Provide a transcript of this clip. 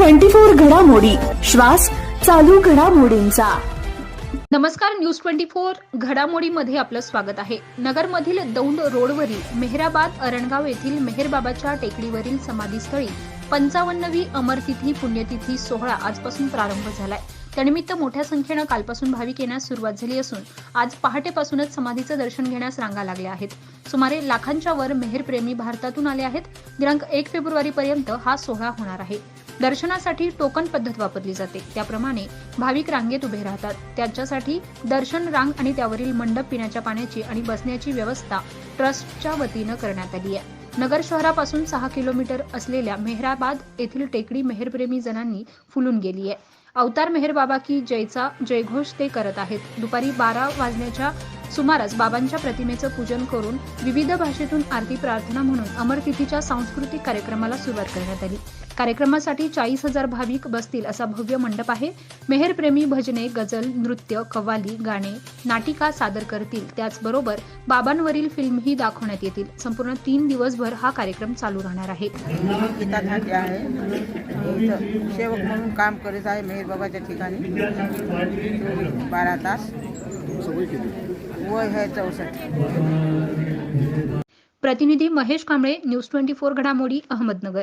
Twenty four घडामोडी. श्वास चालू घडामोडींचा. नमस्कार न्यूज ट्वेंटी फोर घडामोडीमध्ये आपलं स्वागत आहे. नगरमधील दौंड रोडवरील मेहराबाद अरणगाव येथील मेहरबाबाच्या टेकडीवरील समाधीस्थळी पंचावन्नवी अमरतिथी पुण्यतिथी सोहळा आजपासून प्रारंभ झालाय. त्यानिमित्त मोठ्या संख्येनं कालपासून भाविक येण्यास सुरुवात झाली असून आज पहाटेपासूनच समाधीचं दर्शन घेण्यास रांगा लागल्या आहेत. सुमारे लाखांच्या वर मेहरप्रेमी भारतातून आले आहेत. दिनांक एक फेब्रुवारी पर्यंत हा सोहळा होणार आहे. दर्शनासाठी टोकन पद्धत वापरली जाते. त्याप्रमाणे भाविक रांगेत उभे राहतात. त्यांच्यासाठी दर्शन रांग आणि त्यावरील मंडप पिण्याच्या पाण्याची आणि बसण्याची व्यवस्था ट्रस्टच्या वतीनं करण्यात आली आहे. नगर शहरापासून सहा किलोमीटर असलेल्या मेहराबाद येथील टेकडी मेहरप्रेमी जणांनी फुलून गेली आहे. अवतार मेहर बाबा की जयचा जयघोष ते करत आहेत. दुपारी बारा वाजण्याच्या सुमारास बाबांच्या प्रतिमेचं पूजन करून विविध भाषेतून आरती प्रार्थना म्हणून अमरतिथीच्या सांस्कृतिक कार्यक्रमाला सुरुवात करण्यात आली. कार्यक्रमासाठी चाळीस हजार भाविक बसतील असा भव्य मंडप आहे. मेहरप्रेमी भजने गझल नृत्य कव्वाली गाणे नाटिका सादर करतील. त्याचबरोबर बाबांवरील फिल्मही दाखवण्यात येतील. संपूर्ण तीन दिवसभर हा कार्यक्रम चालू राहणार आहे. सेवक म्हणून काम करीत आहे मेहरबाबाच्या ठिकाणी. बारा तास. वय आहे चौसष्ट. प्रतिनिधी Mahesh Kamble news twenty four घडामोडी अहमदनगर.